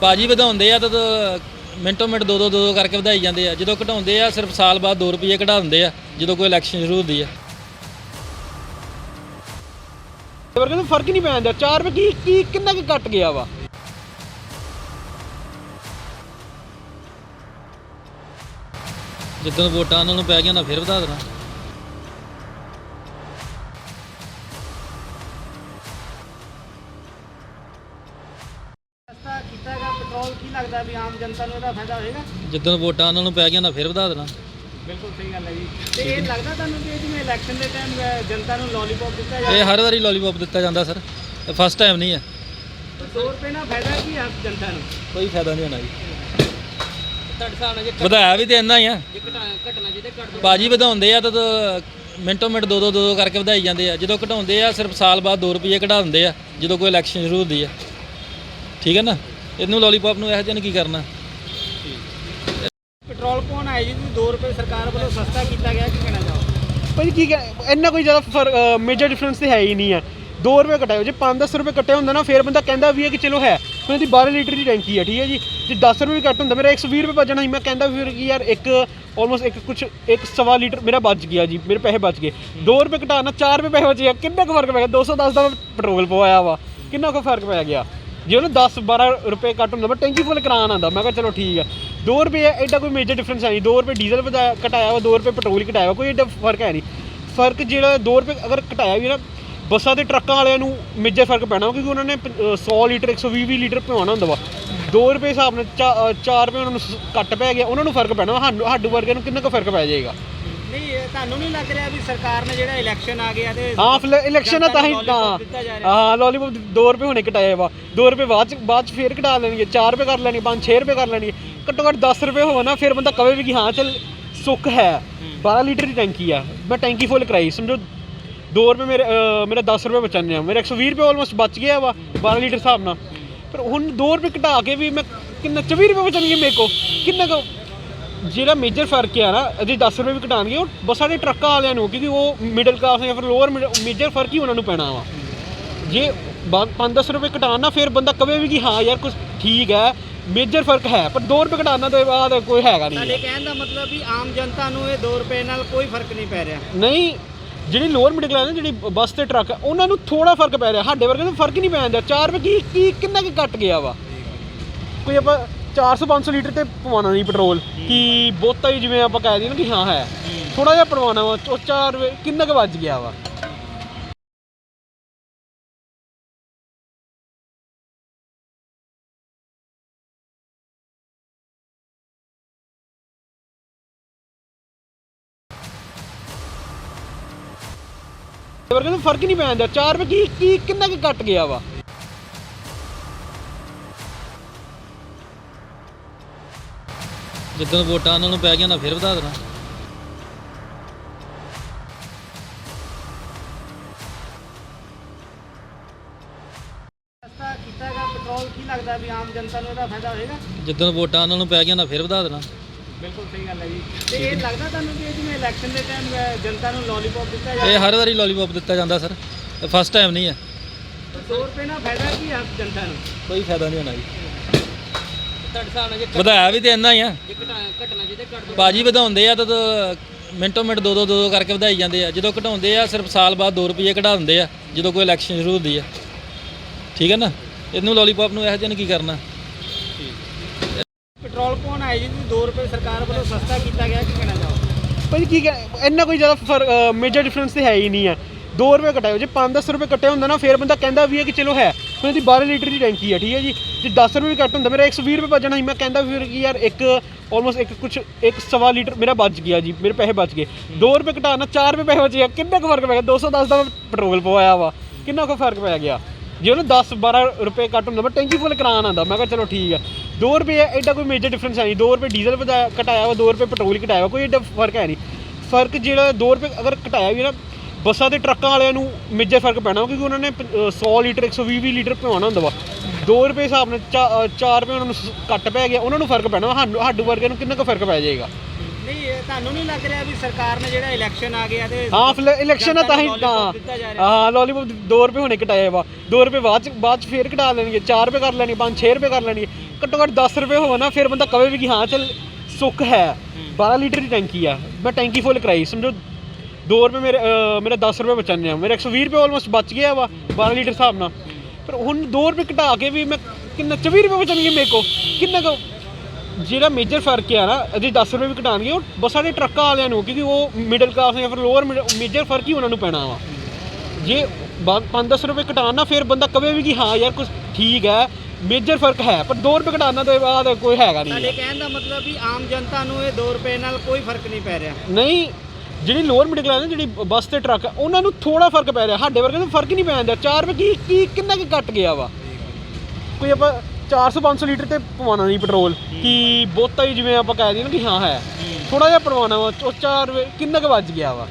ਭਾਜੀ ਵਧਾਉਂਦੇ ਆ ਤਾਂ ਮਿੰਟੋ ਮਿੰਟ ਦੋ ਦੋ ਦੋ ਕਰਕੇ ਵਧਾਈ ਜਾਂਦੇ ਆ। ਜਦੋਂ ਘਟਾਉਂਦੇ ਆ ਸਿਰਫ ਸਾਲ ਬਾਅਦ 2 ਰੁਪਏ ਘਟਾ ਦਿੰਦੇ ਆ ਜਦੋਂ ਕੋਈ ਇਲੈਕਸ਼ਨ ਸ਼ੁਰੂ ਹੁੰਦੀ ਆ। ਵਰਗੇ ਨੂੰ ਫ਼ਰਕ ਨਹੀਂ ਪੈਂਦਾ 4 ਰੁਪਏ ਕੀ ਕੀ ਕਿੰਨਾ ਕੁ ਘਟ ਗਿਆ ਵਾ? ਜਿੱਦਣ ਵੋਟਾਂ ਉਹਨਾਂ ਨੂੰ ਪੈ ਗਈਆਂ ਨਾ ਫਿਰ ਵਧਾ ਦੇਣਾ। ਪੈਟਰੋਲ ਕੀ ਲੱਗਦਾ ਵੀ ਆਮ ਜਨਤਾ ਨੂੰ ਇਹਦਾ ਫਾਇਦਾ ਹੋਏਗਾ? ਜਿੱਦਣ ਵੋਟਾਂ ਉਹਨਾਂ ਨੂੰ ਪੈ ਗਈਆਂ ਨਾ ਫਿਰ ਵਧਾ ਦੇਣਾ। ਬਿਲਕੁਲ ਸਹੀ ਗੱਲ ਹੈ ਜੀ। ਤੇ ਇਹ ਲੱਗਦਾ ਤੁਹਾਨੂੰ ਕਿ ਇਹ ਜਿਵੇਂ ਇਲੈਕਸ਼ਨ ਦੇ ਟਾਈਮ ਜਨਤਾ ਨੂੰ ਲੋਲੀਪੌਪ ਦਿੱਤਾ ਇਹ ਜਾਵੇ ਹਰ ਵਾਰੀ ਲੋਲੀਪੌਪ ਦਿੱਤਾ ਜਾਂਦਾ ਸਰ। ਫਸਟ ਟਾਈਮ ਨਹੀਂ ਹੈ। 2 ਰੁਪਏ ਨਾਲ ਫਾਇਦਾ ਕੀ ਹੈ ਜਨਤਾ ਨੂੰ? ਕੋਈ ਫਾਇਦਾ ਨਹੀਂ ਹੋਣਾ ਜੀ। ਤੁਹਾਡੇ ਹਿਸਾਬ ਨਾਲ ਜੇ ਵਧਾਇਆ ਵੀ ਤੇ ਇੰਨਾ ਹੀ ਆ। ਜੇ ਘਟਾ ਘਟਣਾ ਜਿਹਦੇ ਘਟ ਦੋ ਭਾਜੀ ਵਧਾਉਂਦੇ ਆ ਤਾਂ ਮਿੰਟੋ ਮਿੰਟ ਦੋ ਦੋ ਦੋ ਦੋ ਕਰਕੇ ਵਧਾਈ ਜਾਂਦੇ ਆ। ਜਦੋਂ ਘਟਾਉਂਦੇ ਆ ਸਿਰਫ ਸਾਲ ਬਾਅਦ 2 ਰੁਪਏ ਘਟਾ ਦਿੰਦੇ ਆ ਜਦੋਂ ਕੋਈ ਇਲੈਕਸ਼ਨ ਸ਼ੁਰੂ ਹੁੰਦੀ ਆ। ਠੀਕ ਹੈ ਨਾ? ਇਹਨੂੰ ਲੋਲੀਪੌਪ ਨੂੰ ਇਹੋ ਜਿਹਾ ਨੂੰ ਕੀ ਕਰਨਾ। ਪੈਟਰੋਲ ਪਾਉਣ ਆਏ ਜੀ 2 ਰੁਪਏ ਸਰਕਾਰ ਵੱਲੋਂ ਸਸਤਾ ਕੀਤਾ ਗਿਆ ਕੀ ਕਹਿਣਾ ਚਾਹੋ ਭਾਈ ਕੀ ਕਹਿ- ਇੰਨਾ ਕੋਈ ਜ਼ਿਆਦਾ ਮੇਜਰ ਡਿਫਰੈਂਸ ਤੇ ਹੈ ਹੀ ਨਹੀਂ ਹੈ 2 ਰੁਪਏ ਘਟਾਏ ਜੇ 5-10 ਰੁਪਏ ਕੱਟਿਆ ਹੁੰਦਾ ਨਾ ਫਿਰ ਬੰਦਾ ਕਹਿੰਦਾ ਵੀ ਹੈ ਕਿ ਚਲੋ ਹੈ। ਹੁਣ ਇਹਦੀ 12 ਲੀਟਰ ਦੀ ਟੈਂਕੀ ਹੈ ਠੀਕ ਹੈ ਜੀ। ਜੇ 10 ਰੁਪਏ ਵੀ ਘੱਟ ਹੁੰਦਾ ਮੇਰਾ 120 ਰੁਪਏ ਬਚਣਾ ਸੀ। ਮੈਂ ਕਹਿੰਦਾ ਫਿਰ ਕਿ ਯਾਰ ਇੱਕ ਆਲਮੋਸਟ ਇੱਕ ਕੁਝ ਇੱਕ ਸਵਾ ਲੀਟਰ ਮੇਰਾ ਬਚ ਗਿਆ ਜੀ ਮੇਰੇ ਪੈਸੇ ਬਚ ਗਏ। 2 ਰੁਪਏ ਘਟਾਣਾ 4 ਰੁਪਏ ਪੈਸੇ ਬਚੇ ਆ ਕਿੰਨਾ ਕੁ ਫ਼ਰਕ ਪੈ ਗਿਆ? 210 ਦਾ ਮੈਂ ਪੈਟਰੋਲ ਪਵਾਇਆ ਵਾ। ਕਿੰਨਾ ਕੁ ਫ਼ਰਕ ਪੈ ਗਿਆ? ਜੇ ਉਹਨੂੰ 10 12 ਰੁਪਏ ਘੱਟ ਹੁੰਦਾ ਮੈਂ ਟੈਂਕੀ ਫੁੱਲ ਕਰਾਉਣ ਆਂਦਾ ਮੈਂ ਕਿਹਾ ਚਲੋ ਠੀਕ ਹੈ 2 ਰੁਪਏ ਐਡਾ ਕੋਈ ਮੇਜਰ ਡਿਫਰੈਂਸ ਹੈ ਨਹੀਂ 2 ਰੁਪਏ ਡੀਜ਼ਲ ਵਧਾਇਆ ਘਟਾਇਆ ਵਾ 2 ਰੁਪਏ ਪੈਟਰੋਲ ਘਟਾਇਆ ਵਾ ਕੋਈ ਐਡਾ ਫ਼ਰਕ ਹੈ ਨਹੀਂ। ਫ਼ਰਕ ਜਿਹੜਾ 2 ਰੁਪਏ ਅਗਰ ਘਟਾਇਆ ਵੀ ਨਾ ਬੱਸਾਂ ਤੇ ਟਰੱਕਾਂ ਵਾਲਿਆਂ ਨੂੰ ਮੇਜਰ ਫ਼ਰਕ ਪੈਣਾ ਕਿਉਂਕਿ ਉਹਨਾਂ ਨੇ ਪ- ਅ, 100 ਲੀਟਰ 120 ਵੀਹ ਲੀਟਰ ਪਵਾਉਣਾ ਹੁੰਦਾ ਵਾ। 2 ਰੁਪਏ ਹਿਸਾਬ ਨਾਲ 4 ਰੁਪਏ ਉਹਨਾਂ ਨੂੰ ਘੱਟ ਪੈ ਗਿਆ ਉਹਨਾਂ ਨੂੰ ਫ਼ਰਕ ਪੈਣਾ ਸਾਨੂੰ ਸਾਡੇ ਵਰਗਿਆਂ ਨੂੰ ਕਿੰਨਾ ਕੁ ਫ਼ਰਕ ਪੈ ਜਾਏਗਾ? ਨਹੀਂ ਤੁਹਾਨੂੰ ਨਹੀਂ ਲੱਗ ਰਿਹਾ ਵੀ ਸਰਕਾਰ ਨੇ ਜਿਹੜਾ ਇਲੈਕਸ਼ਨ ਆ ਗਿਆ ਤੇ ਹਾਂ ਇਲੈਕਸ਼ਨ ਆ ਤਾਂ ਹੀ। ਹਾਂ ਲੋਲੀਪੌਪ 2 ਰੁਪਏ ਹੁਣੇ ਘਟਾਏ ਵਾ। 2 ਰੁਪਏ ਬਾਅਦ ਚ ਬਾਅਦ ਚ ਫੇਰ ਘਟਾ ਲੈਣਗੇ 4 ਰੁਪਏ ਕਰ ਲੈਣਗੇ 5 6 ਰੁਪਏ ਕਰ ਲੈਣਗੇ। ਘੱਟੋ ਘੱਟ 10 ਰੁਪਏ ਹੋਣਾ ਫਿਰ ਬੰਦਾ ਕਵੇ ਵੀ ਕਿ ਹਾਂ ਚੱਲ ਸੁੱਖ ਹੈ। 12 ਲੀਟਰ ਦੀ ਟੈਂਕੀ ਆ ਮੈਂ ਟੈਂਕੀ ਫੁੱਲ ਕਰਾਈ ਸਮਝੋ 2 ਰੁਪਏ ਮੇਰੇ ਮੇਰਾ 10 ਰੁਪਏ ਬਚਣੇ ਆ। ਮੇਰੇ 120 ਰੁਪਏ ਆਲਮੋਸਟ ਬਚ ਗਿਆ ਵਾ 12 ਲੀਟਰ ਹਿਸਾਬ ਨਾਲ। ਪਰ ਹੁਣ 2 ਰੁਪਏ ਘਟਾ ਕੇ ਵੀ ਮੈਂ ਕਿੰਨਾ 24 ਰੁਪਏ ਬਚਣਗੇ ਮੇਰੇ ਕੋ ਕਿੰਨਾ ਕੁ? ਜਿਹੜਾ ਮੇਜਰ ਫ਼ਰਕ ਹੈ ਨਾ ਅਜੇ 10 ਰੁਪਏ ਵੀ ਘਟਾਣਗੇ ਉਹ ਬੱਸਾਂ ਦੇ ਟਰੱਕਾਂ ਵਾਲਿਆਂ ਨੂੰ ਕਿਉਂਕਿ ਉਹ ਮਿਡਲ ਕਲਾਸ ਜਾਂ ਫਿਰ ਲੋਅਰ ਮੇਜਰ ਫ਼ਰਕ ਹੀ ਉਹਨਾਂ ਨੂੰ ਪੈਣਾ ਵਾ। ਜੇ 5-10 ਰੁਪਏ ਘਟਾਉਣ ਨਾ ਫਿਰ ਬੰਦਾ ਕਵੇ ਵੀ ਕਿ ਹਾਂ ਯਾਰ ਕੁਝ ਠੀਕ ਹੈ ਮੇਜਰ ਫ਼ਰਕ ਹੈ ਪਰ 2 ਰੁਪਏ ਘਟਾਉਣਾ ਤੋਂ ਬਾਅਦ ਕੋਈ ਹੈਗਾ ਨਹੀਂ ਤੁਹਾਡੇ ਕਹਿਣ ਦਾ ਮਤਲਬ ਵੀ ਆਮ ਜਨਤਾ ਨੂੰ ਇਹ 2 ਰੁਪਏ ਨਾਲ ਕੋਈ ਫ਼ਰਕ ਨਹੀਂ ਪੈ ਰਿਹਾ। ਨਹੀਂ ਜਿਹੜੀ ਲੋਅਰ ਮਿਡਲ ਕਲਾਸ ਹੈ ਜਿਹੜੀ ਬੱਸ ਤੇ ਟਰੱਕ ਹੈ, ਉਹਨਾਂ ਨੂੰ ਥੋੜਾ ਫ਼ਰਕ ਪੈ ਰਿਹਾ ਸਾਡੇ ਵਰਗੇ ਨੂੰ ਫ਼ਰਕ ਹੀ ਨਹੀਂ ਪੈਂਦਾ 4 ਰੁਪਏ ਕੀ ਕੀ ਕਿੰਨਾ ਕੁ ਘਟ ਗਿਆ ਵਾ? ਕੋਈ ਆਪਾਂ 400 500 ਲੀਟਰ ਤੇ ਪਵਾਉਣਾ ਨਹੀਂ ਪੈਟਰੋਲ ਕਿ ਬਹੁਤਾ ਹੀ ਜਿਵੇਂ ਆਪਾਂ ਕਹਿ ਦਈਏ ਨਾ ਕਿ ਹਾਂ ਹੈ। ਥੋੜਾ ਜਿਹਾ ਪਵਾਉਣਾ ਵਾ ਉਹ 4 ਰੁਪਏ ਕਿੰਨਾ ਕੁ ਵੱਜ ਗਿਆ ਵਾ? ਵਰਗੇ ਨੂੰ ਫ਼ਰਕ ਹੀ ਨਹੀਂ ਪੈਂਦਾ। 4 ਰੁਪਏ ਕੀ ਕੀ ਕਿੰਨਾ ਕੁ ਘਟ ਗਿਆ ਵਾ? ਜਿੱਦਣ ਵੋਟਾਂ ਉਹਨਾਂ ਨੂੰ ਪੈ ਗਈਆਂ ਨਾ ਫਿਰ ਵਧਾ ਦੇਣਾ। ਕੀਤਾ ਹੈਗਾ ਪੈਟਰੋਲ ਕੀ ਲੱਗਦਾ ਵੀ ਆਮ ਜਨਤਾ ਨੂੰ ਇਹਦਾ ਫਾਇਦਾ ਹੋਏਗਾ? ਜਿੱਦਣ ਵੋਟਾਂ ਉਹਨਾਂ ਨੂੰ ਪੈ ਗਈਆਂ ਨਾ ਫਿਰ ਵਧਾ ਦੇਣਾ। ਬਿਲਕੁਲ ਸਹੀ ਗੱਲ ਹੈ ਜੀ। ਤੇ ਇਹ ਲੱਗਦਾ ਤੁਹਾਨੂੰ ਕਿ ਇਹ ਜਿਵੇਂ ਇਲੈਕਸ਼ਨ ਦੇ ਟਾਈਮ ਜਨਤਾ ਨੂੰ ਲੋਲੀਪੌਪ ਦਿੱਤਾ ਇਹ ਜਾਵੇ ਹਰ ਵਾਰੀ ਲੋਲੀਪੌਪ ਦਿੱਤਾ ਜਾਂਦਾ ਸਰ। ਫਸਟ ਟਾਈਮ ਨਹੀਂ ਹੈ। 2 ਰੁਪਏ ਨਾਲ ਫਾਇਦਾ ਕੀ ਹੈ ਜਨਤਾ ਨੂੰ? ਕੋਈ ਫਾਇਦਾ ਨਹੀਂ ਹੋਣਾ ਜੀ। ਤੁਹਾਡੇ ਹਿਸਾਬ ਨਾਲ ਜੇ ਵਧਾਇਆ ਵੀ ਤੇ ਇੰਨਾ ਹੀ ਆ। ਜੇ ਘਟਾ ਘਟਣਾ ਜਿਹਦੇ ਘਟ ਦੋ ਭਾਜੀ ਵਧਾਉਂਦੇ ਆ ਤਾਂ ਤਾਂ ਮਿੰਟੋ ਮਿੰਟ ਦੋ ਦੋ ਦੋ ਦੋ ਕਰਕੇ ਵਧਾਈ ਜਾਂਦੇ ਆ। ਜਦੋਂ ਘਟਾਉਂਦੇ ਆ ਸਿਰਫ ਸਾਲ ਬਾਅਦ 2 ਰੁਪਏ ਘਟਾ ਦਿੰਦੇ ਆ ਜਦੋਂ ਕੋਈ ਇਲੈਕਸ਼ਨ ਸ਼ੁਰੂ ਹੁੰਦੀ ਆ। ਠੀਕ ਹੈ ਨਾ? ਇਹਨੂੰ ਲੋਲੀਪੌਪ ਨੂੰ ਇਹੋ ਜਿਹਾ ਕੀ ਕਰਨਾ। ਪੈਟਰੋਲ ਪਾਉਣ ਆਏ ਜੀ 2 ਰੁਪਏ ਸਰਕਾਰ ਵੱਲੋਂ ਸਸਤਾ ਕੀਤਾ ਗਿਆ, ਕੀ ਕਹਿਣਾ ਚਾਹੋ ਭਾਈ ਕੀ ਕਹਿ- ਇੰਨਾ ਕੋਈ ਜ਼ਿਆਦਾ ਮੇਜਰ ਡਿਫਰੈਂਸ ਤੇ ਹੈ ਹੀ ਨਹੀਂ ਹੈ 2 ਰੁਪਏ ਘਟਾਏ ਜੇ 5-10 ਰੁਪਏ ਕੱਟਿਆ ਹੁੰਦਾ ਨਾ, ਫਿਰ ਬੰਦਾ ਕਹਿੰਦਾ ਵੀ ਹੈ ਕਿ ਚਲੋ ਹੈ। ਹੁਣ ਇਹਦੀ 12 ਲੀਟਰ ਦੀ ਟੈਂਕੀ ਹੈ ਠੀਕ ਹੈ ਜੀ। ਜੇ 10 ਰੁਪਏ ਵੀ ਘੱਟ ਹੁੰਦਾ, ਮੇਰਾ 120 ਰੁਪਏ ਬਚਣਾ ਸੀ, ਮੈਂ ਕਹਿੰਦਾ ਫਿਰ ਕਿ ਯਾਰ ਇੱਕ ਆਲਮੋਸਟ ਇੱਕ ਕੁਛ ਇੱਕ ਸਵਾ ਲੀਟਰ ਮੇਰਾ ਬਚ ਗਿਆ ਜੀ, ਮੇਰੇ ਪੈਸੇ ਬਚ ਗਏ। 2 ਰੁਪਏ ਘਟਾਣਾ 4 ਰੁਪਏ ਪੈਸੇ ਬਚ ਗਿਆ ਕਿੰਨਾ ਕੁ ਫ਼ਰਕ ਪੈ ਗਿਆ? 210 ਦਾ ਮੈਂ ਪੈਟਰੋਲ ਪਵਾਇਆ ਵਾ, ਕਿੰਨਾ ਕੁ ਫ਼ਰਕ ਪੈ ਗਿਆ? ਜੇ ਉਹਨੂੰ 10 12 ਰੁਪਏ ਘੱਟ ਹੁੰਦਾ ਮੈਂ ਟੈਂਕੀ ਫੁੱਲ ਕਰਾਉਣ ਆਂਦਾ ਮੈਂ ਕਿਹਾ ਚਲੋ ਠੀਕ ਹੈ 2 ਰੁਪਏ ਐਡਾ ਕੋਈ ਮੇਜਰ ਡਿਫਰੈਂਸ ਹੈ ਨਹੀਂ। 2 ਰੁਪਏ ਡੀਜ਼ਲ ਵਧਾਇਆ ਘਟਾਇਆ ਵਾ 2 ਰੁਪਏ ਪੈਟਰੋਲ ਘਟਾਇਆ ਵਾ ਕੋਈ ਐਡਾ ਫ਼ਰਕ ਹੈ ਨਹੀਂ। ਫ਼ਰਕ ਜਿਹੜਾ 2 ਰੁਪਏ ਅਗਰ ਘਟਾਇਆ ਵੀ ਨਾ ਬੱਸਾਂ ਤੇ ਟਰੱਕਾਂ ਵਾਲਿਆਂ ਨੂੰ ਮੇਜਰ ਫ਼ਰਕ ਪੈਣਾ ਕਿਉਂਕਿ ਉਹਨਾਂ ਨੇ ਪ- ਅ, 100 ਲੀਟਰ 120 ਵੀਹ ਲੀਟਰ ਪਵਾਉਣਾ ਹੁੰਦਾ ਵਾ। 2 ਰੁਪਏ ਹਿਸਾਬ ਨਾਲ 4 ਰੁਪਏ ਉਹਨਾਂ ਨੂੰ ਘੱਟ ਪੈ ਗਿਆ ਉਹਨਾਂ ਨੂੰ ਫ਼ਰਕ ਪੈਣਾ ਸਾਨੂੰ ਸਾਡੇ ਵਰਗਿਆਂ ਨੂੰ ਕਿੰਨਾ ਕੁ ਫ਼ਰਕ ਪੈ ਜਾਏਗਾ? ਨਹੀਂ ਇਹ ਤੁਹਾਨੂੰ ਨਹੀਂ ਲੱਗ ਰਿਹਾ ਵੀ ਸਰਕਾਰ ਨੇ ਜਿਹੜਾ ਇਲੈਕਸ਼ਨ ਆ ਗਿਆ ਤੇ ਹਾਂ ਇਲੈਕਸ਼ਨ ਆ ਤਾਂ ਹੀ ਤਾਂ। ਹਾਂ ਲੋਲੀਪੌਪ 2 ਰੁਪਏ ਹੁਣੇ ਘਟਾਏ ਵਾ 2 ਰੁਪਏ ਬਾਅਦ ਚ ਬਾਅਦ ਚ ਫੇਰ ਘਟਾ ਲੈਣਗੇ 4 ਰੁਪਏ ਕਰ ਲੈਣਗੇ 5 6 ਰੁਪਏ ਕਰ ਲੈਣਗੇ। ਘੱਟੋ ਘੱਟ 10 ਰੁਪਏ ਹੋਵੇ ਨਾ ਫਿਰ ਬੰਦਾ ਕਵੇ ਵੀ ਕਿ ਹਾਂ ਚੱਲ ਸੁੱਖ ਹੈ। 12 ਲੀਟਰ ਦੀ ਟੈਂਕੀ ਆ। ਮੈਂ ਟੈਂਕੀ ਫੁੱਲ ਕਰਾਈ ਸਮਝੋ? 2 ਰੁਪਏ ਮੇਰੇ ਮੇਰਾ 10 ਰੁਪਏ ਬਚਣੇ ਆ ਮੇਰੇ 120 ਰੁਪਏ ਆਲਮੋਸਟ ਬਚ ਗਿਆ ਵਾ 12 ਲੀਟਰ ਹਿਸਾਬ ਨਾਲ। ਪਰ ਹੁਣ 2 ਰੁਪਏ ਘਟਾ ਕੇ ਵੀ ਮੈਂ ਕਿੰਨਾ 24 ਰੁਪਏ ਬਚਣਗੇ ਮੇਰੇ ਕੋ ਕਿੰਨਾ ਕੁ ਜਿਹੜਾ ਮੇਜਰ ਫ਼ਰਕ ਹੈ ਨਾ ਅਜੇ 10 ਰੁਪਏ ਵੀ ਘਟਾਣਗੇ ਉਹ ਬੱਸਾਂ ਦੇ ਟਰੱਕਾਂ ਵਾਲਿਆਂ ਨੂੰ ਕਿਉਂਕਿ ਉਹ ਮਿਡਲ ਕਲਾਸ ਜਾਂ ਫਿਰ ਲੋਅਰ ਮੇਜਰ ਫ਼ਰਕ ਹੀ ਉਹਨਾਂ ਨੂੰ ਪੈਣਾ ਵਾ। ਜੇ 5-10 ਰੁਪਏ ਘਟਾਉਣ ਨਾ ਫਿਰ ਬੰਦਾ ਕਵੇ ਵੀ ਕਿ ਹਾਂ ਯਾਰ ਕੁਝ ਠੀਕ ਹੈ ਮੇਜਰ ਫ਼ਰਕ ਹੈ ਪਰ 2 ਰੁਪਏ ਘਟਾਉਣਾ ਦੇ ਬਾਅਦ ਕੋਈ ਹੈਗਾ ਨਹੀਂ ਤੁਹਾਡੇ ਕਹਿਣ ਦਾ ਮਤਲਬ ਵੀ ਆਮ ਜਨਤਾ ਨੂੰ ਇਹ 2 ਰੁਪਏ ਨਾਲ ਕੋਈ ਫ਼ਰਕ ਨਹੀਂ ਪੈ ਰਿਹਾ। ਨਹੀਂ ਜਿਹੜੀ ਲੋਅਰ ਮਿਡਲ ਕਲਾਸ ਹੈ ਜਿਹੜੀ ਬੱਸ ਤੇ ਟਰੱਕ ਹੈ, ਉਹਨਾਂ ਨੂੰ ਥੋੜਾ ਫ਼ਰਕ ਪੈ ਰਿਹਾ ਸਾਡੇ ਵਰਗੇ ਨੂੰ ਫ਼ਰਕ ਹੀ ਨਹੀਂ ਪੈਂਦਾ 4 ਰੁਪਏ ਕੀ ਕੀ ਕਿੰਨਾ ਕੁ ਘਟ ਗਿਆ ਵਾ। ਕੋਈ ਆਪਾਂ 400 500 ਲੀਟਰ ਤੇ ਪਵਾਉਣਾ ਨਹੀਂ ਪੈਟਰੋਲ ਕਿ ਬਹੁਤਾ ਹੀ ਜਿਵੇਂ ਆਪਾਂ ਕਹਿ ਦਈਏ ਨਾ ਕਿ ਹਾਂ ਹੈ। ਥੋੜਾ ਜਿਹਾ ਪਰਵਾਨਾ ਵਾ ਉਹ 4 ਰੁਪਏ ਕਿੰਨਾ ਕੁ ਵੱਜ ਗਿਆ ਵਾ?